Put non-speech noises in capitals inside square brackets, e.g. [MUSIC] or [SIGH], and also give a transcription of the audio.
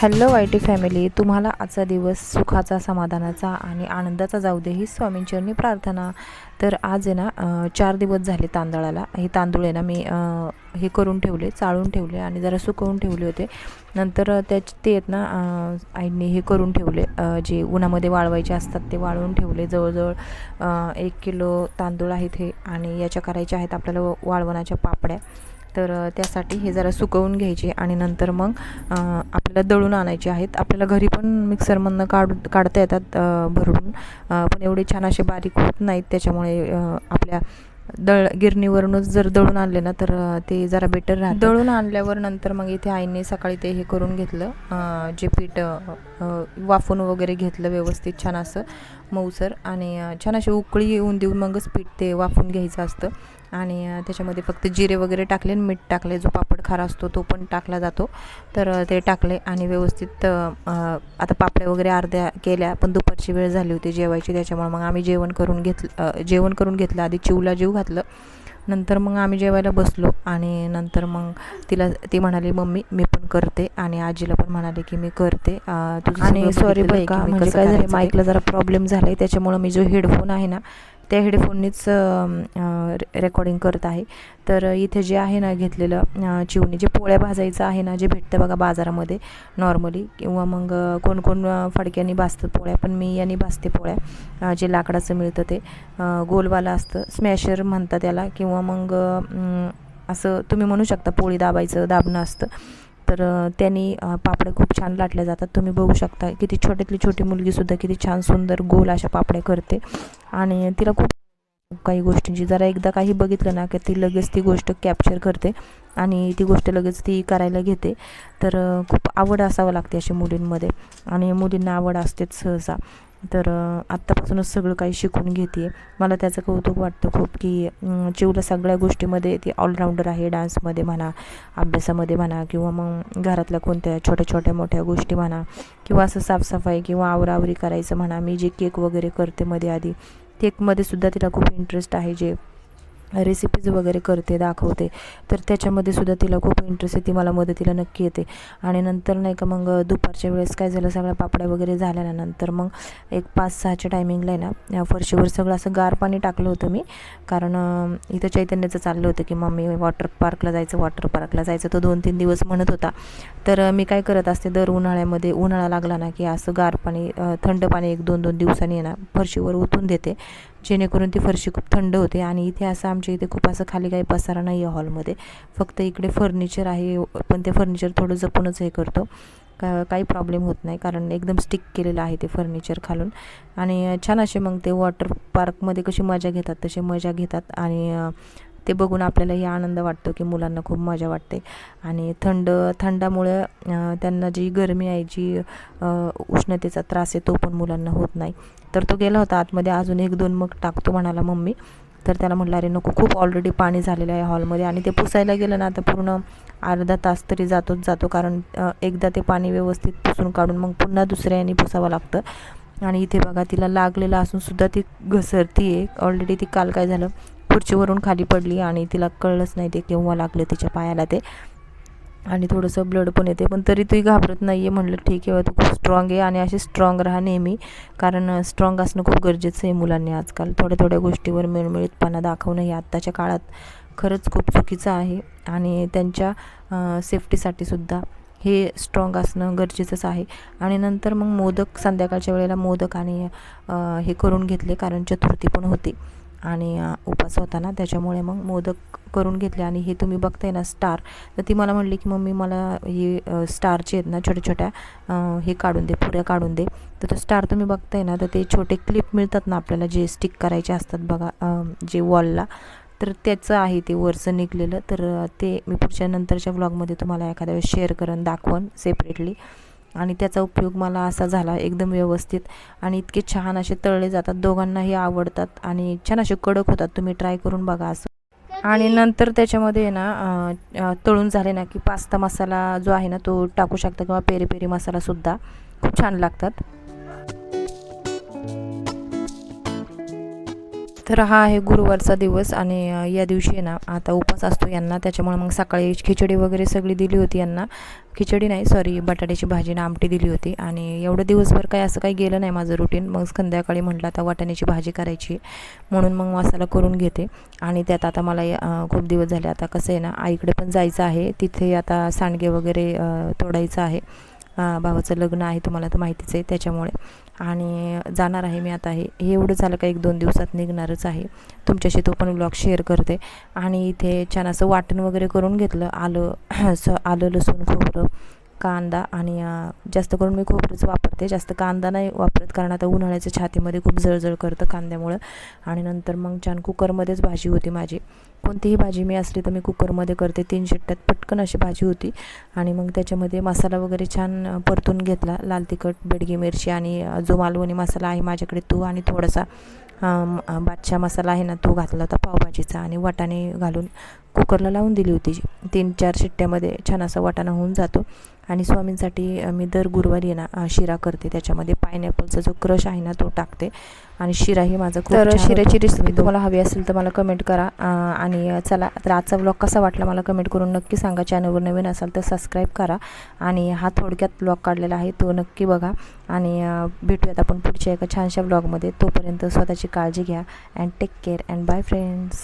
Hello Y T family तुम्हाला आजचा दिवस सुखाचा समाधानाचा आणि आनंदाचा जाऊ दे ही स्वामींचरणी प्रार्थना. तर आज आहे ना चार दिवस झाले तांदळाला. हे तांदूळ आहे ना मी हे करून ठेवले चाळून ठेवले आणि जरा सुकवून ठेवले होते. नंतर त्याच ते आहेत ना अं, आईंनी हे करून ठेवले जे उन्हामध्ये वाळवायचे असतात ते वाळवून ठेवले. जवळजवळ एक किलो तांदूळ आहेत हे आणि याच्या करायच्या आहेत आपल्याला वाळवणाच्या पापड्या. तर त्यासाठी हे जरा सुकवून घ्यायचे आणि नंतर मग आपल्याला दळून आणायचे आहेत. आपल्याला घरी पण मिक्सरमधनं काढ काढता येतात भरडून. पण एवढे छान असे बारीक होत नाहीत. त्याच्यामुळे आपल्या दळ गिरणीवरूनच जर दळून आणले ना तर ते जरा बेटर राहतं दळून आणल्यावर नंतर मग इथे आईने सकाळी ते हे करून घेतलं. जे पीठ वाफून वगैरे घेतलं व्यवस्थित छान असं. मऊसर आणि छान अशी उकळी येऊन देऊन मगच पीठ ते वाफून घ्यायचं असतं. आणि त्याच्यामध्ये फक्त जिरे वगैरे टाकले आणि मीठ टाकले. जो पापड खारा असतो तो पण टाकला जातो. तर ते टाकले आणि व्यवस्थित आता पापड्या वगैरे अर्ध्या केल्या पण दुपारची वेळ झाली होती जेवायची. त्याच्यामुळे मग आम्ही जेवण करून घेतलं जेवण करून घेतलं. आधी चिवला जीव घातलं. नंतर मग आम्ही जेवायला बसलो आणि नंतर मग तिला ती म्हणाली मम्मी मी पण करते आणि आजीला पण म्हणाले की मी करते आणि आहे बरं की म्हणजे काय झालं. माईकला जरा प्रॉब्लेम झाला आहे त्याच्यामुळं मी जो हेडफोन आहे ना त्या हेडफोननीच रेकॉर्डिंग करत आहे. तर इथे जे आहे ना घेतलेलं चिवणी जे पोळ्या भाजायचं आहे ना जे भेटतं बघा बाजारामध्ये नॉर्मली किंवा मग कोण कोण फडक्याने भाजतं पोळ्या पण मी यांनी भाजते पोळ्या जे लाकडाचं मिळतं ते. गोलवालं गोलवाला असतं स्मॅशर म्हणतात त्याला किंवा मग असं तुम्ही म्हणू शकता पोळी दाबायचं दाबणं असतं. तर त्यांनी पापड्या खूप छान लाटल्या जातात. तुम्ही बघू शकता किती छोट्यातली छोटी मुलगीसुद्धा किती छान सुंदर गोल अशा पापड्या करते. आणि तिला खूप काही गोष्टींची जरा एकदा काही बघितलं ना की ती लगेच ती गोष्ट कॅप्चर करते आणि ती गोष्ट लगेच ती करायला घेते. तर खूप आवड असावं लागते अशी मुलींमध्ये आणि मुलींना आवड असतेच सहसा. तर आत्तापासूनच सगळं काही शिकून घेते मला त्याचं कौतुक वाटतं खूप की चिवला सगळ्या गोष्टीमध्ये ती ऑलराऊंडर आहे डान्समध्ये म्हणा अभ्यासामध्ये म्हणा किंवा मग घरातल्या कोणत्या छोट्या छोट्या मोठ्या गोष्टी म्हणा किंवा असं साफसफाई किंवा आवरावरी करायचं म्हणा मी जे केक वगैरे करते मध्ये आधी केकमध्ये सुद्धा तिला खूप इंटरेस्ट आहे जे रेसिपीज वगैरे करते दाखवते. तर त्याच्यामध्ये सुद्धा तिला खूप इंटरेस्ट आहे ती मला मदतीला नक्की येते. आणि नंतर नाही का मग दुपारच्या वेळेस काय झालं सगळ्या पापड्या वगैरे झाल्यानंतर मग एक पाच सहाच्या टायमिंगला आहे ना फरशीवर सगळं असं गार पाणी टाकलं होतं मी. कारण इथं चैतन्याचं चाललं होतं की मम्मी वॉटर पार्कला जायचं वॉटर पार्कला जायचं. तो दोन तीन दिवस म्हणत होता. तर मी काय करत असते दर उन्हाळ्यामध्ये उन्हाळा लागला ना की असं गार पाणी थंड पाणी एक दोन दोन दिवसांनी ना फरशीवर ओतून देते. जेणेकरून ती फरशी खूप थंड होते आणि इथे असं आमच्या इथे खूप असं खाली काही पसारा नाही आहे हॉलमध्ये. फक्त इकडे फर्निचर आहे पण ते फर्निचर थोडं जपूनच हे करतो. का काही प्रॉब्लेम होत नाही कारण एकदम स्टिक केलेलं आहे ते फर्निचर खालून. आणि छान असे मग ते वॉटर पार्कमध्ये कशी मजा घेतात तशी मजा घेतात. आणि ते बघून आपल्यालाही आनंद वाटतो की मुलांना खूप मजा वाटते. आणि थंड थंडामुळे त्यांना जी गरमी आहे जी उष्णतेचा त्रास आहे तो पण मुलांना होत नाही. तर तो गेला होता आतमध्ये. अजून एक दोन मग टाकतो म्हणाला मम्मी. तर त्याला म्हटलं अरे नको खूप ऑलरेडी पाणी झालेलं आहे हॉलमध्ये आणि ते पुसायला गेलं ना तर पूर्ण अर्धा तास तरी जातोच जातो कारण एकदा ते पाणी व्यवस्थित पुसून काढून मग पुन्हा दुसऱ्याने पुसावं लागतं. आणि इथे बघा तिला लागलेलं असून सुद्धा ती घसरती आहे ऑलरेडी ती काल काय झालं खुर्चीवरून खाली पडली आणि तिला कळलंच नाही ते केव्हा लागलं तिच्या पायाला ते. आणि थोडंसं ब्लड पण येते. पण तरी ती घाबरत नाही आहे म्हटलं ठीक आहे तू खूप स्ट्रॉंग आहे आणि अशी स्ट्रॉंग राहा नेहमी. कारण स्ट्रॉंग असणं खूप गरजेचं आहे मुलांनी आजकाल. थोड्या थोड्या गोष्टीवर मिळमिळीतपणा दाखवणं हे आत्ताच्या काळात खरंच खूप चुकीचं आहे. आणि त्यांच्या सेफ्टीसाठी सुद्धा हे स्ट्रॉंग असणं गरजेचंच आहे. आणि नंतर मग मोदक संध्याकाळच्या वेळेला मोदक आणि हे करून घेतले कारण चतुर्थी पण होती. आणि उपास होता ना त्याच्यामुळे मग मोदक करून घेतले आणि हे तुम्ही बघताय ना स्टार तर ती मला म्हणली की मम्मी मला हे स्टारचे आहेत ना छोट्या छोट्या हे काढून दे पुऱ्या काढून दे. तर तो स्टार तुम्ही बघताय ना तर ते छोटे क्लिप मिळतात ना आपल्याला जे स्टिक करायचे असतात बघा जे वॉलला तर त्याचं आहे ते वरचं निघलेलं. तर ते मी पुढच्या नंतरच्या व्लॉगमध्ये तुम्हाला एखाद्या वेळेस शेअर करून दाखवून सेपरेटली आणि त्याचा उपयोग मला असा झाला एकदम व्यवस्थित. आणि इतके छान असे तळले जातात. दोघांनाही आवडतात आणि छान असे कडक होतात. तुम्ही ट्राय करून बघा असं. आणि नंतर त्याच्यामध्ये ना तळून झाले ना की पास्ता मसाला जो आहे ना तो टाकू शकता किंवा पेरी पेरी मसालासुद्धा खूप छान लागतात. तर हा आहे गुरुवारचा दिवस आणि या दिवशी आहे ना आता उपास असतो यांना. त्याच्यामुळे मग सकाळी खिचडी वगैरे सगळी दिली होती यांना. खिचडी नाही सॉरी बटाट्याची भाजी ना आमटी दिली होती. आणि एवढं दिवसभर काही असं काही गेलं नाही माझं रुटीन मग संध्याकाळी म्हटलं आता वाटाण्याची भाजी करायची आहे. म्हणून मग मसाला करून घेते. आणि त्यात आता मला खूप दिवस झाले. आता कसं आहे ना आईकडे पण जायचं आहे. तिथे आता सांडगे वगैरे तोडायचं आहे. भावाचं लग्न आहे तुम्हाला तर माहितीच आहे त्याच्यामुळे. आणि जाणार आहे मी आता हे. हे एवढं झालं का एक दोन दिवसात निघणारच आहे. तुमच्याशी तो पण ब्लॉग शेअर करते. आणि इथे छान असं वाटण वगैरे करून घेतलं. आलं [CLEARS THROAT] स आलं लसूण खोबरं कांदा आणि जास्त करून मी खोबरंच वापरते. जास्त कांदा नाही वापरत कारण आता उन्हाळ्याच्या छातीमध्ये खूप जळजळ करतं कांद्यामुळं. आणि नंतर मग छान कुकरमध्येच भाजी होती माझी. कोणतीही भाजी मी असली तर मी कुकरमध्ये करते. तीन शिट्ट्यात पटकन अशी भाजी होती. आणि मग त्याच्यामध्ये मसाला वगैरे छान परतून घेतला. लाल तिखट बेडगी मिरची आणि जो मालवणी मसाला आहे माझ्याकडे तो आणि थोडासा बादशाह मसाला आहे ना तो घातला होता पावभाजीचा आणि वाटाणे घालून कुकरला लावून दिली होती. तीन चार शिट्ट्यामध्ये छान असा वाटाणा होऊन जातो. आणि स्वामींसाठी मी दर गुरुवारी ना शिरा करते. त्याच्यामध्ये पायनॅपलचा जो क्रश आहे ना तो टाकते. आणि शिराही माझा खूप तर. शिऱ्याची रेसिपी तुम्ही तुम्हाला हवी असेल तर मला कमेंट करा. आणि चला तर आजचा ब्लॉग कसा वाटला मला कमेंट करून नक्की सांगा. चॅनलवर नवीन असाल तर सबस्क्राईब करा आणि हा थोडक्यात ब्लॉग काढलेला आहे तो नक्की बघा. आणि भेटूयात आपण पुढच्या एका छानशा ब्लॉगमध्ये तोपर्यंत स्वतःची काळजी घ्या and take care and bye friends